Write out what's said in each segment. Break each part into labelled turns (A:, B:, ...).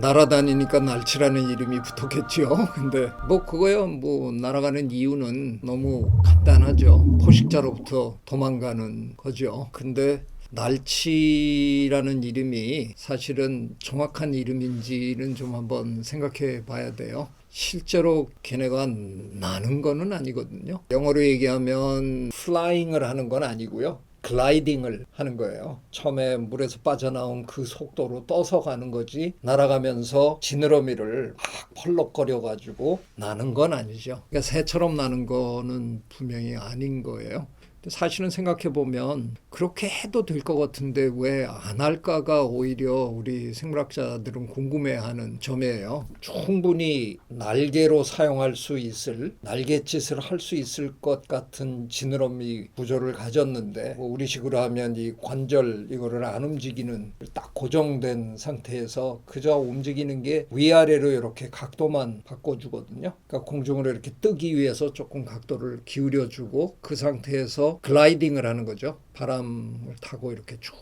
A: 날아다니니까 날치라는 이름이 붙었겠지요. 근데 뭐 그거요. 뭐 날아가는 이유는 너무 간단하죠. 포식자로부터 도망가는 거죠. 근데 날치라는 이름이 사실은 정확한 이름인지는 좀 한번 생각해 봐야 돼요. 실제로 걔네가 나는 거는 아니거든요. 영어로 얘기하면 flying을 하는 건 아니고요. 글라이딩을 하는 거예요. 처음에 물에서 빠져나온 그 속도로 떠서 가는 거지 날아가면서 지느러미를 막 펄럭거려 가지고 나는 건 아니죠. 그러니까 새처럼 나는 거는 분명히 아닌 거예요. 사실은 생각해 보면 그렇게 해도 될 것 같은데 왜 안 할까가 오히려 우리 생물학자들은 궁금해하는 점이에요. 충분히 날개로 사용할 수 있을 날갯짓을 할 수 있을 것 같은 지느러미 구조를 가졌는데 뭐 우리식으로 하면 이 관절 이거를 안 움직이는 딱 고정된 상태에서 그저 움직이는 게 위아래로 이렇게 각도만 바꿔주거든요. 그러니까 공중으로 이렇게 뜨기 위해서 조금 각도를 기울여주고 그 상태에서 글라이딩을 하는 거죠. 바람을 타고 이렇게 쭉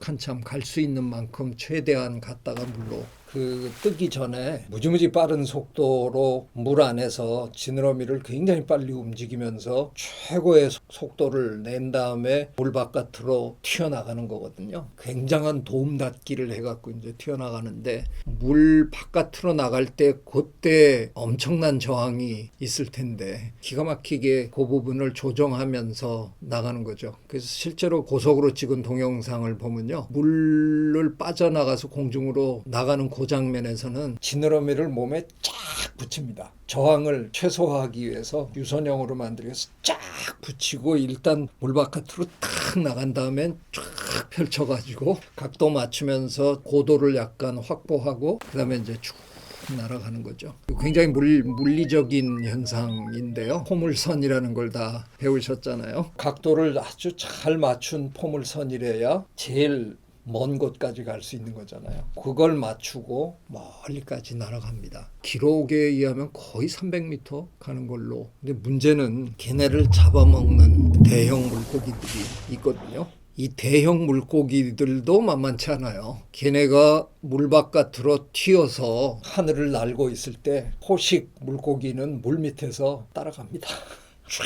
A: 한참 갈 수 있는 만큼 최대한 갔다가 물로 그 뜨기 전에 무지무지 빠른 속도로 물 안에서 지느러미를 굉장히 빨리 움직이면서 최고의 속- 속도를 낸 다음에 물 바깥으로 튀어나가는 거거든요. 굉장한 도움닫기를 해갖고 이제 튀어나가는데 물 바깥으로 나갈 때 그때 엄청난 저항이 있을 텐데 기가 막히게 그 부분을 조정하면서 나가는 거죠. 그래서 실제로 고속으로 찍은 동영상을 보면요. 물을 빠져나가서 공중으로 나가는 그 장면에서는 지느러미를 몸에 쫙 붙입니다. 저항을 최소화하기 위해서 유선형으로 만들기 위해서 쫙 붙이고 일단 물 바깥으로 탁 나간 다음엔 쫙 펼쳐가지고 각도 맞추면서 고도를 약간 확보하고 그 다음에 이제 쭉 날아가는 거죠. 굉장히 물, 물리적인 현상인데요. 포물선이라는 걸 다 배우셨잖아요. 각도를 아주 잘 맞춘 포물선이래야 제일 먼 곳까지 갈 수 있는 거잖아요. 그걸 맞추고 멀리까지 날아갑니다. 기록에 의하면 거의 300m 가는 걸로. 근데 문제는 걔네를 잡아먹는 대형 물고기들이 있거든요. 이 대형 물고기들도 만만치 않아요. 걔네가 물 바깥으로 튀어서 하늘을 날고 있을 때 포식 물고기는 물 밑에서 따라갑니다. 쫙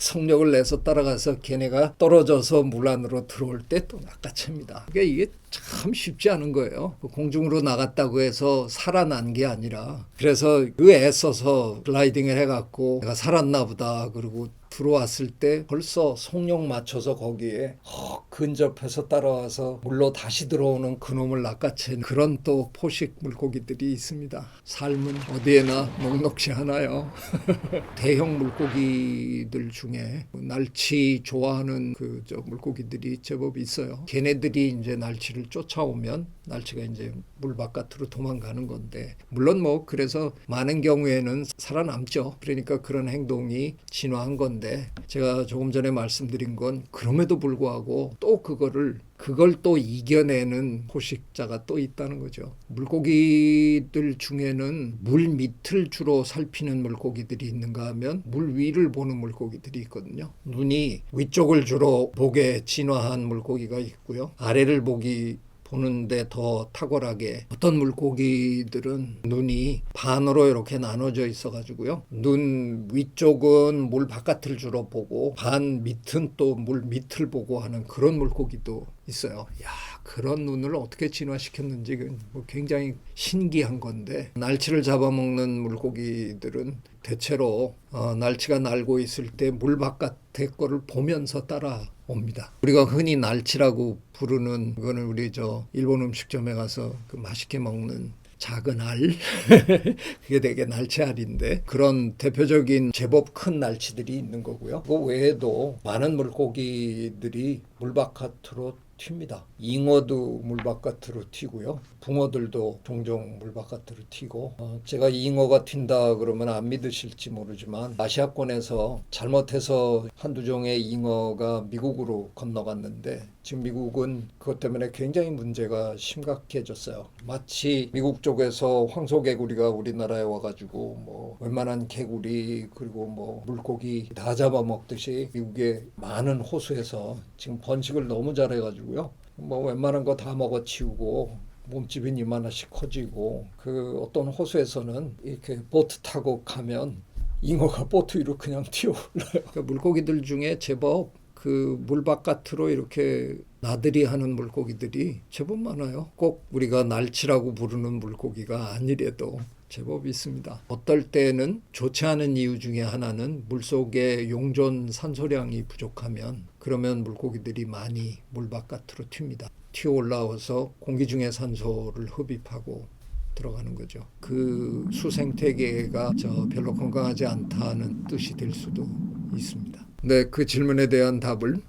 A: 성력을 내서 따라가서 걔네가 떨어져서 물 안으로 들어올 때 또 낚아챕니다. 그러니까 이게 참 쉽지 않은 거예요. 그 공중으로 나갔다고 해서 살아난 게 아니라 그래서 그 애써서 글라이딩을 해갖고 내가 살았나 보다 그리고 들어왔을 때 벌써 속력 맞춰서 거기에 헉 근접해서 따라와서 물로 다시 들어오는 그놈을 낚아챈 그런 또 포식 물고기들이 있습니다. 삶은 어디에나 녹록지 않아요. 대형 물고기들 중에 날치 좋아하는 그 저 물고기들이 제법 있어요. 걔네들이 이제 날치를 쫓아오면 날치가 이제 물 바깥으로 도망가는 건데 물론 뭐 그래서 많은 경우에는 살아남죠. 그러니까 그런 행동이 진화한 건데 제가 조금 전에 말씀드린 건 그럼에도 불구하고 또 그거를 그걸 또 이겨내는 포식자가 또 있다는 거죠. 물고기들 중에는 물 밑을 주로 살피는 물고기들이 있는가 하면 물 위를 보는 물고기들이 있거든요. 눈이 위쪽을 주로 보게 진화한 물고기가 있고요. 아래를 보기 보는데 더 탁월하게 어떤 물고기들은 눈이 반으로 이렇게 나눠져 있어 가지고요. 눈 위쪽은 물 바깥을 주로 보고 반 밑은 또 물 밑을 보고 하는 그런 물고기도 있어요. 야, 그런 눈을 어떻게 진화시켰는지 그뭐 굉장히 신기한 건데 날치를 잡아먹는 물고기들은 대체로 어, 날치가 날고 있을 때 물 바깥의 거를 보면서 따라 옵니다. 우리가 흔히 날치라고 부르는 거는 우리 저 일본 음식점에 가서 그 맛있게 먹는 작은 알 그게 되게 날치알인데 그런 대표적인 제법 큰 날치들이 있는 거고요. 그 외에도 많은 물고기들이 물 바깥으로 튑니다. 잉어도 물 바깥으로 튀고요. 붕어들도 종종 물 바깥으로 튀고 어, 제가 잉어가 튄다 그러면 안 믿으실지 모르지만 아시아권에서 잘못해서 한두 종의 잉어가 미국으로 건너갔는데 지금 미국은 그것 때문에 굉장히 문제가 심각해졌어요. 마치 미국 쪽에서 황소개구리가 우리나라에 와가지고 뭐 웬만한 개구리 그리고 뭐 물고기 다 잡아먹듯이 미국의 많은 호수에서 지금 번식을 너무 잘해가지고 요. 뭐 웬만한 거 다 먹어치우고 몸집이 이만하씩 커지고 그 어떤 호수에서는 이렇게 보트 타고 가면 잉어가 보트 위로 그냥 튀어올라요. 그 물고기들 중에 제법 그 물 바깥으로 이렇게 나들이 하는 물고기들이 제법 많아요. 꼭 우리가 날치라고 부르는 물고기가 아니래도 제법 있습니다. 어떨 때는 좋지 않은 이유 중에 하나는 물속에 용존 산소량이 부족하면 그러면 물고기들이 많이 물 바깥으로 튑니다. 튀어 올라와서 공기 중의 산소를 흡입하고 들어가는 거죠. 그 수생태계가 저 별로 건강하지 않다는 뜻이 될 수도 있습니다. 네, 그 질문에 대한 답을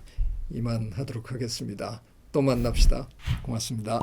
A: 이만하도록 하겠습니다. 또 만납시다. 고맙습니다.